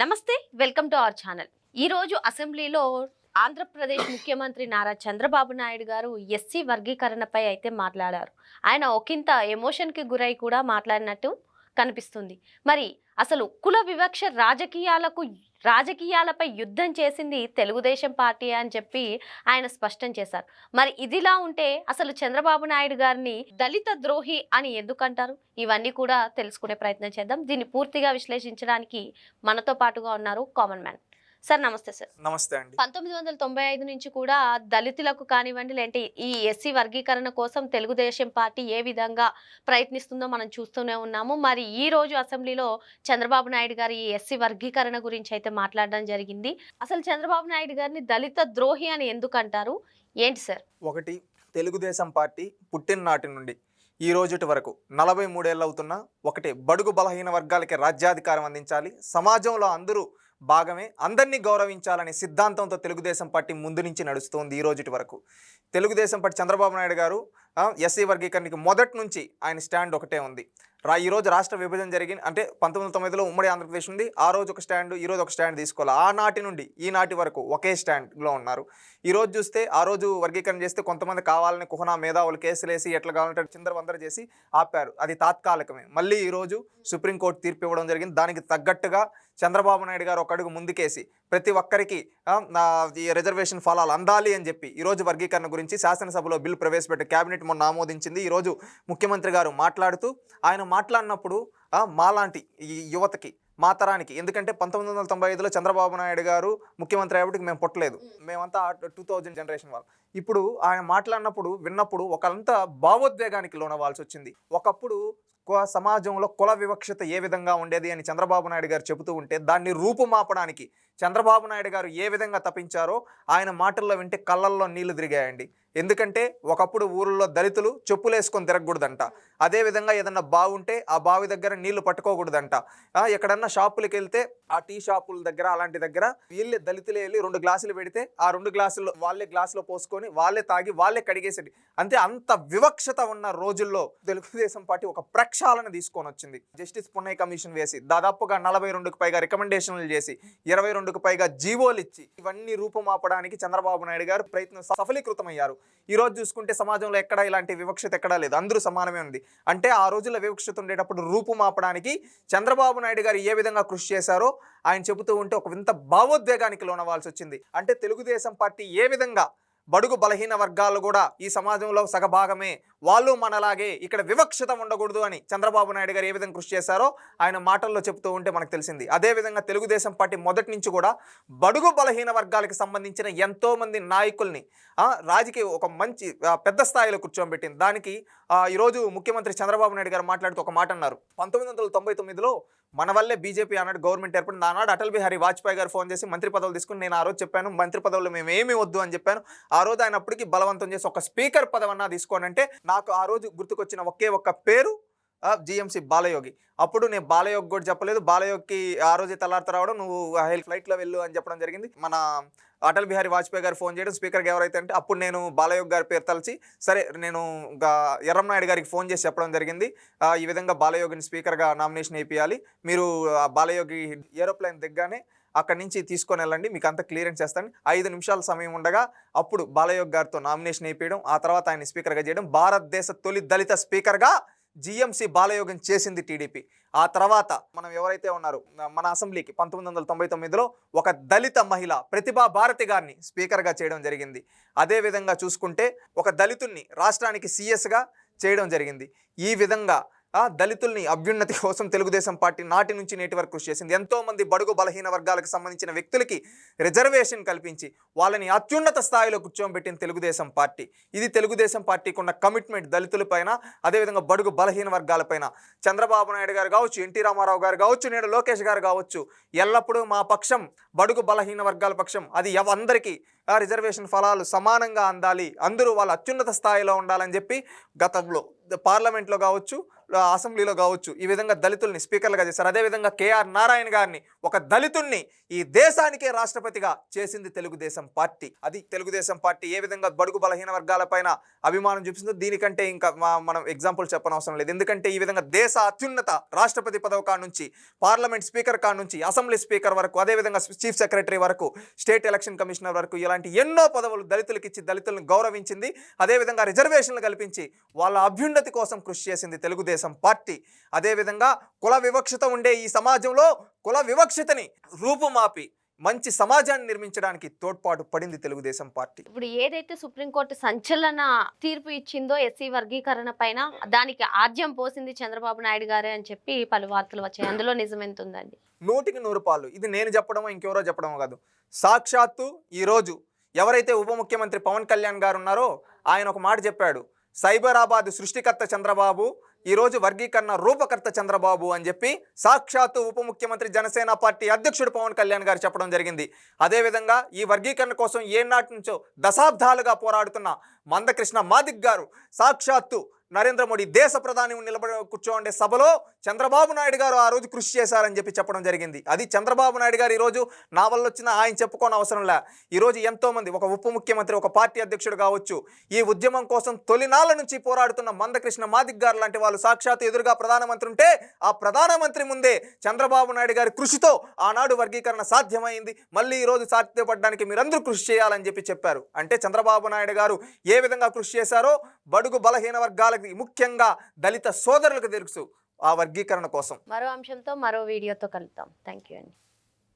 నమస్తే welcome to our channel. ఈ రోజు అసెంబ్లీలో ఆంధ్రప్రదేశ్ ముఖ్యమంత్రి నారా చంద్రబాబు నాయుడు గారు ఎస్సీ వర్గీకరణపై అయితే మాట్లాడారు. ఆయన ఒకంత ఎమోషన్కి గురై కూడా మాట్లాడినట్టు కనిపిస్తుంది. మరి అసలు కుల వివక్ష రాజకీయాలకు రాజకీయాలపై యుద్ధం చేసింది తెలుగుదేశం పార్టీ అని చెప్పి ఆయన స్పష్టం చేశారు. మరి ఇదిలా ఉంటే అసలు చంద్రబాబు నాయుడు గారిని దళిత ద్రోహి అని ఎందుకంటారు? ఇవన్నీ కూడా తెలుసుకునే ప్రయత్నం చేద్దాం. దీన్ని పూర్తిగా విశ్లేషించడానికి మనతో పాటుగా ఉన్నారు కామన్ మ్యాన్. సార్ నమస్తే సార్. నమస్తే అండి. పంతొమ్మిది వందల తొంభై ఐదు నుంచి కూడా దళితులకు కానివ్వండి లేదంటే ఈ ఎస్సీ వర్గీకరణ కోసం తెలుగుదేశం పార్టీ ఏ విధంగా ప్రయత్నిస్తుందో మనం చూస్తూనే ఉన్నాము. మరి ఈ రోజు అసెంబ్లీలో చంద్రబాబు నాయుడు గారు ఈ ఎస్సీ వర్గీకరణ గురించి అయితే మాట్లాడడం జరిగింది. అసలు చంద్రబాబు నాయుడు గారిని దళిత ద్రోహి అని ఎందుకు అంటారు? ఏంటి సార్? ఒకటి తెలుగుదేశం పార్టీ పుట్టిన నాటి నుండి ఈ రోజుటి వరకు నలభై మూడేళ్ళు అవుతున్న ఒకటి బడుగు బలహీన వర్గాలకి రాజ్యాధికారం అందించాలి సమాజంలో అందరూ భాగమే అందరినీ గౌరవించాలనే సిద్ధాంతంతో తెలుగుదేశం పార్టీ ముందు నుంచి నడుస్తోంది ఈ రోజుటి వరకు. తెలుగుదేశం పార్టీ చంద్రబాబు నాయుడు గారు ఎస్సీ వర్గీకరణకి మొదటి నుంచి ఆయన స్టాండ్ ఒకటే ఉంది. రా ఈరోజు రాష్ట్ర విభజన జరిగింది. అంటే పంతొమ్మిది వందల తొమ్మిదిలో ఉమ్మడి ఆంధ్రప్రదేశ్ ఉంది. ఆ రోజు ఒక స్టాండ్ ఈ రోజు ఒక స్టాండ్ తీసుకోవాలి. ఆనాటి నుండి ఈ నాటి వరకు ఒకే స్టాండ్లో ఉన్నారు. ఈరోజు చూస్తే ఆ రోజు వర్గీకరణ చేస్తే కొంతమంది కావాలని కుహనా మేధావులు కేసులు వేసి ఎట్లా కావాలంటే చిందరవందర చేసి ఆపారు. అది తాత్కాలికమే. మళ్ళీ ఈరోజు సుప్రీంకోర్టు తీర్పు ఇవ్వడం జరిగింది. దానికి తగ్గట్టుగా చంద్రబాబు నాయుడు గారు ఒక అడుగు ముందుకేసి ప్రతి ఒక్కరికి నా రిజర్వేషన్ ఫలాలు అందాలి అని చెప్పి ఈరోజు వర్గీకరణ గురించి శాసనసభలో బిల్లు ప్రవేశపెట్టి కేబినెట్ మొన్న ఆమోదించింది. ఈ రోజు ముఖ్యమంత్రి గారు మాట్లాడుతూ ఆయన మాట్లాడినప్పుడు మాలాంటి ఈ యువతకి మా తరానికి ఎందుకంటే పంతొమ్మిది వందల తొంభై ఐదులో చంద్రబాబు నాయుడు గారు ముఖ్యమంత్రి అయ్యేప్పటికి మేము పుట్టలేదు. మేమంతా టూ థౌజండ్ జనరేషన్ వాళ్ళు. ఇప్పుడు ఆయన మాట్లాడినప్పుడు విన్నప్పుడు ఒకంతా భావోద్వేగానికి లోనవ్వాల్సి వచ్చింది ఒకప్పుడు సమాజంలో కుల వివక్షత ఏ విధంగా ఉండేది అని చంద్రబాబు నాయుడు గారు చెబుతూ ఉంటే దాన్ని రూపుమాపడానికి చంద్రబాబు నాయుడు గారు ఏ విధంగా తప్పించారో ఆయన మాటల్లో వింటే కళ్ళల్లో నీళ్ళు తిరిగాయండి. ఎందుకంటే ఒకప్పుడు ఊళ్ళో దళితులు చెప్పులు వేసుకొని తిరగకూడదంట అదేవిధంగా ఏదన్నా బావుంటే ఆ బావి దగ్గర నీళ్ళు పట్టుకోకూడదంట. ఎక్కడన్నా షాపులకి వెళ్తే ఆ టీ షాపుల దగ్గర అలాంటి దగ్గర వీళ్ళే దళితులు వెళ్ళి రెండు గ్లాసులు పెడితే ఆ రెండు గ్లాసులు వాళ్ళే గ్లాసులో పోసుకొని వాళ్ళే తాగి వాళ్ళే కడిగేసేది అంతే అంత వివక్షత ఉన్న రోజుల్లో తెలుగుదేశం పార్టీ ఒక ప్రక్షాళన తీసుకొని వచ్చింది. జస్టిస్ పున్నయ్య కమిషన్ వేసి దాదాపుగా నలభై రెండుకు పైగా రికమెండేషన్లు చేసి ఇరవై రెండుకు పైగా జీవోలు ఇచ్చి ఇవన్నీ రూపుమాపడానికి చంద్రబాబు నాయుడు గారు ప్రయత్నం సఫలీకృతమయ్యారు. ఈరోజు చూసుకుంటే సమాజంలో ఎక్కడ ఇలాంటి వివక్షత ఎక్కడా లేదు. అందరూ సమానమే ఉంది. అంటే ఆ రోజుల్లో వివక్షత ఉండేటప్పుడు రూపుమాపడానికి చంద్రబాబు నాయుడు గారు ఏ విధంగా కృషి చేశారో ఆయన చెబుతూ ఉంటే ఒక వింత భావోద్వేగానికి లోనవ్వాల్సి వచ్చింది. అంటే తెలుగుదేశం పార్టీ ఏ విధంగా బడుగు బలహీన వర్గాలు కూడా ఈ సమాజంలో సగభాగమే. వాళ్ళు మనలాగే ఇక్కడ వివక్షత ఉండకూడదు అని చంద్రబాబు నాయుడు గారు ఏ విధంగా కృషి చేశారో ఆయన మాటల్లో చెప్తూ ఉంటే మనకు తెలిసింది. అదేవిధంగా తెలుగుదేశం పార్టీ మొదటి నుంచి కూడా బడుగు బలహీన వర్గాలకు సంబంధించిన ఎంతోమంది నాయకుల్ని రాజకీయ ఒక మంచి పెద్ద స్థాయిలో కూర్చోబెట్టింది. దానికి ఈరోజు ముఖ్యమంత్రి చంద్రబాబు నాయుడు గారు మాట్లాడుతూ ఒక మాట అన్నారు. పంతొమ్మిది వందల తొంభై తొమ్మిదిలో మన వల్లే బీజేపీ అన్నాడు గవర్నమెంట్ ఏర్పడింది. ఆనాడు అటల్ బిహారీ వాజ్పేయి గారు ఫోన్ చేసి మంత్రి పదవులు తీసుకుని నేను ఆ రోజు చెప్పాను మంత్రి పదవులు మేము ఏమీ వద్దు అని చెప్పాను. ఆ రోజు ఆయన అప్పటికి బలవంతం చేసి ఒక స్పీకర్ పదవన్నా తీసుకోనంటే నాకు ఆ రోజు గుర్తుకొచ్చిన ఒకే ఒక్క పేరు జిఎంసి బాలయోగి. అప్పుడు నేను బాలయోగి కూడా చెప్పలేదు. బాలయోగికి ఆ రోజు తెల్లారిత రావడం నువ్వు ఫ్లైట్లో వెళ్ళు అని చెప్పడం జరిగింది. మన అటల్ బిహారీ వాజ్పేయి గారు ఫోన్ చేయడం స్పీకర్కి ఎవరైతే అంటే అప్పుడు నేను బాలయోగ్ గారి పేరు తలచి సరే నేను ఎర్రంనాయుడు గారికి ఫోన్ చేసి చెప్పడం జరిగింది. ఈ విధంగా బాలయోగిని స్పీకర్గా నామినేషన్ వేయించాలి మీరు ఆ బాలయోగి ఏరోప్లేన్ దిగ్గానే అక్కడి నుంచి తీసుకొని వెళ్ళండి. మీకు అంత క్లియరెన్స్ చేస్తాను. ఐదు నిమిషాల సమయం ఉండగా అప్పుడు బాలయోగ్ గారితో నామినేషన్ వేయించడం ఆ తర్వాత ఆయన స్పీకర్గా చేయడం భారతదేశ తొలి దళిత స్పీకర్గా జిఎంసి బాలయోగం చేసింది టీడీపీ. ఆ తర్వాత మనం ఎవరైతే ఉన్నారు మన అసెంబ్లీకి పంతొమ్మిది వందల తొంభై తొమ్మిదిలో ఒక దళిత మహిళ ప్రతిభా భారతి గారిని స్పీకర్గా చేయడం జరిగింది. అదే విధంగా చూసుకుంటే ఒక దళితుణ్ణి రాష్ట్రానికి సీఎస్గా చేయడం జరిగింది. ఈ విధంగా దళితుల్ని అభ్యున్నతి కోసం తెలుగుదేశం పార్టీ నాటి నుంచి నేటి వరకు కృషి చేసింది. ఎంతోమంది బడుగు బలహీన వర్గాలకు సంబంధించిన వ్యక్తులకి రిజర్వేషన్ కల్పించి వాళ్ళని అత్యున్నత స్థాయిలో కూర్చోబెట్టిన తెలుగుదేశం పార్టీ. ఇది తెలుగుదేశం పార్టీకి ఉన్న కమిట్మెంట్ దళితులపైన అదేవిధంగా బడుగు బలహీన వర్గాలపైన చంద్రబాబు నాయుడు గారు కావచ్చు ఎన్టీ రామారావు గారు కావచ్చు నేడు లోకేష్ గారు కావచ్చు ఎల్లప్పుడూ మా పక్షం బడుగు బలహీన వర్గాల పక్షం. అది ఎవందరికీ ఆ రిజర్వేషన్ ఫలాలు సమానంగా అందాలి. అందరూ వాళ్ళ అత్యున్నత స్థాయిలో ఉండాలని చెప్పి గతంలో పార్లమెంట్లో కావచ్చు అసెంబ్లీలో కావచ్చు ఈ విధంగా దళితుల్ని స్పీకర్లుగా చేశారు. అదేవిధంగా కేఆర్ నారాయణ గారిని ఒక దళితుణ్ణి ఈ దేశానికే రాష్ట్రపతిగా చేసింది తెలుగుదేశం పార్టీ. అది తెలుగుదేశం పార్టీ ఏ విధంగా బడుగు బలహీన వర్గాలపైన అభిమానం చూపిస్తుందో దీనికంటే ఇంకా మనం ఎగ్జాంపుల్ చెప్పనవసరం లేదు. ఎందుకంటే ఈ విధంగా దేశ అత్యున్నత రాష్ట్రపతి పదవి కాడ నుంచి పార్లమెంట్ స్పీకర్ కాడ నుంచి అసెంబ్లీ స్పీకర్ వరకు అదేవిధంగా చీఫ్ సెక్రటరీ వరకు స్టేట్ ఎలక్షన్ కమిషనర్ వరకు ఇలాంటి ఎన్నో పదవులు దళితులకు ఇచ్చి దళితులను గౌరవించింది. అదేవిధంగా రిజర్వేషన్లు కల్పించి వాళ్ళ అభ్యున్నతి కోసం కృషి చేసింది తెలుగుదేశం పార్టీ. అదేవిధంగా కుల వివక్షత ఉండే ఈ సమాజంలో కుల వివక్షతని రూపుమాపి మంచి సమాజాన్ని నిర్మించడానికి తోడ్పాటు పడింది తెలుగుదేశం పార్టీ. ఇప్పుడు ఏదైతే సుప్రీంకోర్టు సంచలన తీర్పు ఇచ్చిందో ఎస్సీ వర్గీకరణ పైన దానికి ఆద్యం పోసింది చంద్రబాబు నాయుడు గారే అని చెప్పి పలు వార్తలు వచ్చాయి. అందులో నిజం ఎంత ఉందండి నూటికి నూరు పాలు. ఇది నేను చెప్పడమో ఇంకెవరో చెప్పడమో కాదు. సాక్షాత్తు ఈరోజు ఎవరైతే ఉప ముఖ్యమంత్రి పవన్ కళ్యాణ్ గారు ఉన్నారో ఆయన ఒక మాట చెప్పాడు. సైబరాబాద్ సృష్టికర్త చంద్రబాబు ఈరోజు వర్గీకరణ రూపకర్త చంద్రబాబు అని చెప్పి సాక్షాత్తు ఉప ముఖ్యమంత్రి జనసేన పార్టీ అధ్యక్షుడు పవన్ కళ్యాణ్ గారు చెప్పడం జరిగింది. అదేవిధంగా ఈ వర్గీకరణ కోసం ఏనాటి నుంచో దశాబ్దాలుగా పోరాడుతున్న మందకృష్ణ మాదిక్ గారు సాక్షాత్తు నరేంద్ర మోడీ దేశ ప్రధాని నిలబడి కూర్చోండే సభలో చంద్రబాబు నాయుడు గారు ఆ రోజు కృషి చేశారని చెప్పి చెప్పడం జరిగింది. అది చంద్రబాబు నాయుడు గారు ఈరోజు నా వల్ల వచ్చిన ఆయన చెప్పుకోని అవసరం లే. ఈరోజు ఎంతోమంది ఒక ఉప ముఖ్యమంత్రి ఒక పార్టీ అధ్యక్షుడు కావచ్చు ఈ ఉద్యమం కోసం తొలినాళ్ళ నుంచి పోరాడుతున్న మందకృష్ణ మాదిక్ గారు లాంటి వాళ్ళు సాక్షాత్ ఎదురుగా ప్రధానమంత్రి ఉంటే ఆ ప్రధానమంత్రి ముందే చంద్రబాబు నాయుడు గారి కృషితో ఆనాడు వర్గీకరణ సాధ్యమైంది. మళ్ళీ ఈరోజు సాధ్యపడడానికి మీరందరూ కృషి చేయాలని చెప్పి చెప్పారు. అంటే చంద్రబాబు నాయుడు గారు ఏ విధంగా కృషి చేశారో బడుగు బలహీన వర్గాల వర్గాలకు ముఖ్యంగా దళిత సోదరులకు తెలుసు ఆ వర్గీకరణ కోసం. మరో అంశంతో మరో వీడియోతో కలుద్దాం. థ్యాంక్ యూ అండి.